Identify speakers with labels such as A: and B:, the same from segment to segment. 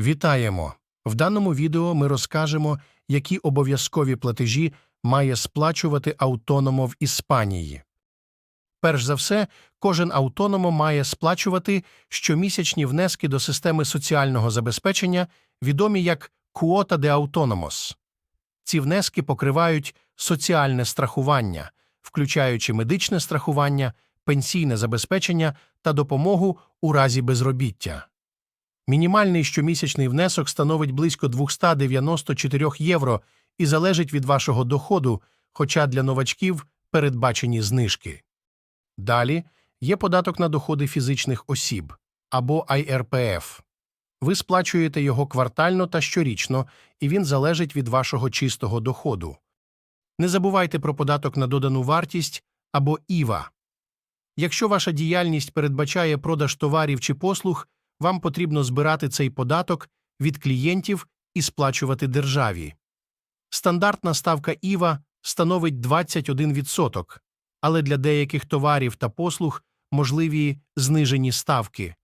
A: Вітаємо! В даному відео ми розкажемо, які обов'язкові платежі має сплачувати автономо в Іспанії. Перш за все, кожен автономо має сплачувати щомісячні внески до системи соціального забезпечення, відомі як «Cuota de Autónomos». Ці внески покривають соціальне страхування, включаючи медичне страхування, пенсійне забезпечення та допомогу у разі безробіття. Мінімальний щомісячний внесок становить близько 294 євро і залежить від вашого доходу, хоча для новачків передбачені знижки. Далі є податок на доходи фізичних осіб або IRPF. Ви сплачуєте його квартально та щорічно, і він залежить від вашого чистого доходу. Не забувайте про податок на додану вартість або ІВА. Якщо ваша діяльність передбачає продаж товарів чи послуг, вам потрібно збирати цей податок від клієнтів і сплачувати державі. Стандартна ставка ІВА становить 21%, але для деяких товарів та послуг можливі знижені ставки.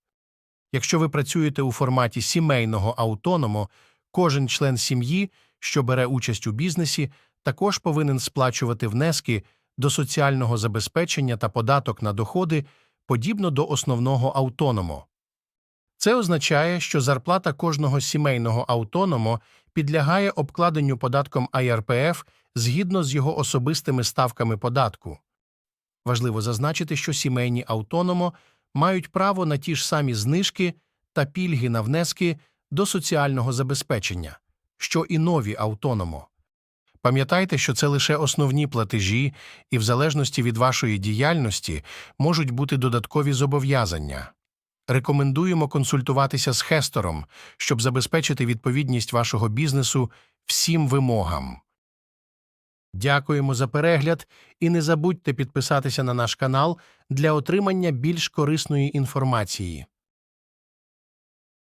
A: Якщо ви працюєте у форматі сімейного автономо, кожен член сім'ї, що бере участь у бізнесі, також повинен сплачувати внески до соціального забезпечення та податок на доходи подібно до основного автономо. Це означає, що зарплата кожного сімейного автономо підлягає обкладенню податком IRPF згідно з його особистими ставками податку. Важливо зазначити, що сімейні автономо мають право на ті ж самі знижки та пільги на внески до соціального забезпечення, що і нові автономо. Пам'ятайте, що це лише основні платежі, і в залежності від вашої діяльності можуть бути додаткові зобов'язання. Рекомендуємо консультуватися з Хестором, щоб забезпечити відповідність вашого бізнесу всім вимогам. Дякуємо за перегляд і не забудьте підписатися на наш канал для отримання більш корисної інформації.